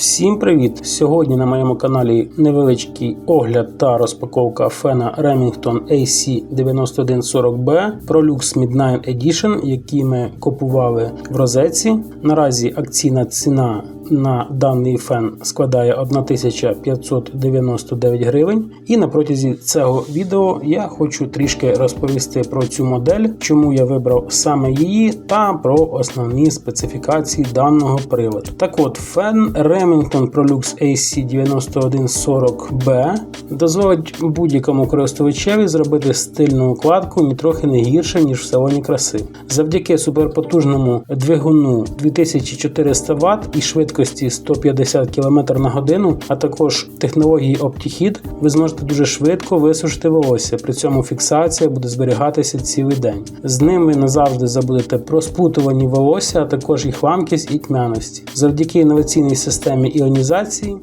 Всім привіт! Сьогодні на моєму каналі невеличкий огляд та розпаковка фена Remington AC9140B ProLux Midnight Edition, який ми купували в розетці. Наразі акційна ціна на даний фен складає 1599 гривень. І на протязі цього відео я хочу трішки розповісти про цю модель, чому я вибрав саме її, та про основні специфікації даного приладу. Так от, фен Remington ProLux AC9140B дозволить будь-якому користувачеві зробити стильну укладку нітрохи не гірше, ніж в салоні краси. Завдяки суперпотужному двигуну 2400 Вт і швидкості 150 км на годину, а також технології OptiHeat, ви зможете дуже швидко висушити волосся. При цьому фіксація буде зберігатися цілий день. З ним ви назавжди забудете про спутувані волосся, а також їх ламкість і тьмяності. Завдяки інноваційній системі іонізації.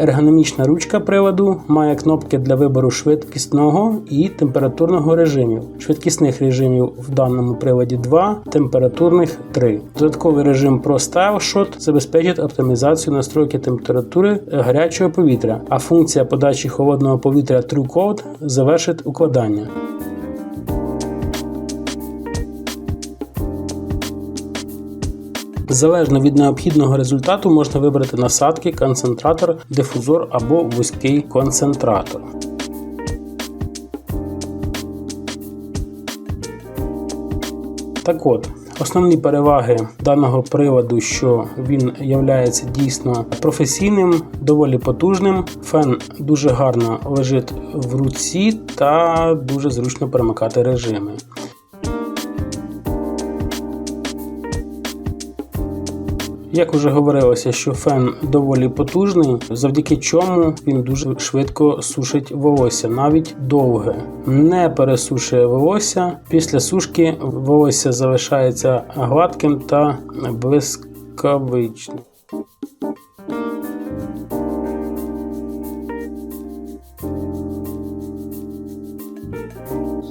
Ергономічна ручка приладу має кнопки для вибору швидкісного і температурного режимів. Швидкісних режимів в даному приладі 2, температурних 3. Додатковий режим Pro забезпечить оптимізацію настройки температури гарячого повітря, а функція подачі холодного повітря True Cold завершить укладання. Залежно від необхідного результату можна вибрати насадки, концентратор, дифузор або вузький концентратор. Так от, Основні переваги даного приладу, що він є дійсно професійним, доволі потужним. Фен дуже гарно лежить в руці та дуже зручно перемикати режими. Як вже говорилося, що фен доволі потужний, завдяки чому він дуже швидко сушить волосся, навіть довге. Не пересушує волосся. Після сушки волосся залишається гладким та блискавичним.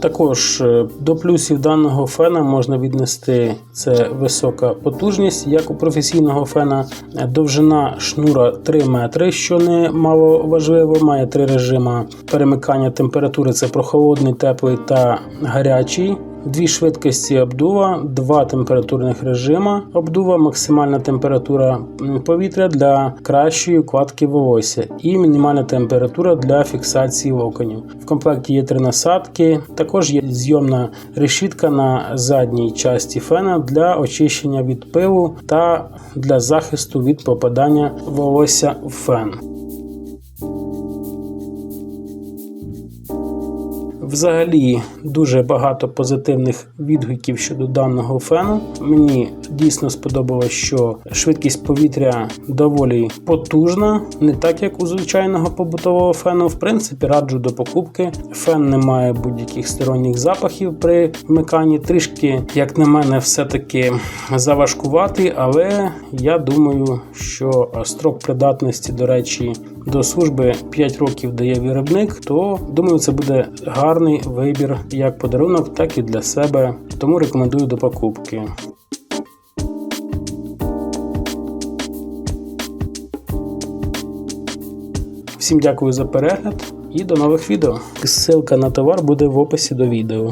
Також е, до плюсів даного фена можна віднести це висока потужність, як у професійного фена, довжина шнура 3 метри, що не мало важливо, має три режими перемикання температури: це прохолодний, теплий та гарячий. Дві швидкості обдува, два температурних режима обдува, максимальна температура повітря для кращої укладки волосся і мінімальна температура для фіксації локонів. В комплекті є три насадки, також є зйомна решітка на задній часті фена для очищення від пилу та для захисту від попадання волосся в фен. Взагалі дуже багато позитивних відгуків щодо даного фену. Мені дійсно сподобалось, що швидкість повітря доволі потужна, не так як у звичайного побутового фену. В принципі, раджу до покупки. Фен не має будь-яких сторонніх запахів при вмиканні. Трішки, як на мене, все-таки заважкуватий, але я думаю, що строк придатності, до речі, до служби 5 років дає виробник, то думаю, це буде гарний вибір як подарунок, так і для себе. Тому рекомендую до покупки. Всім дякую за перегляд і до нових відео. Ссылка на товар буде в описі до відео.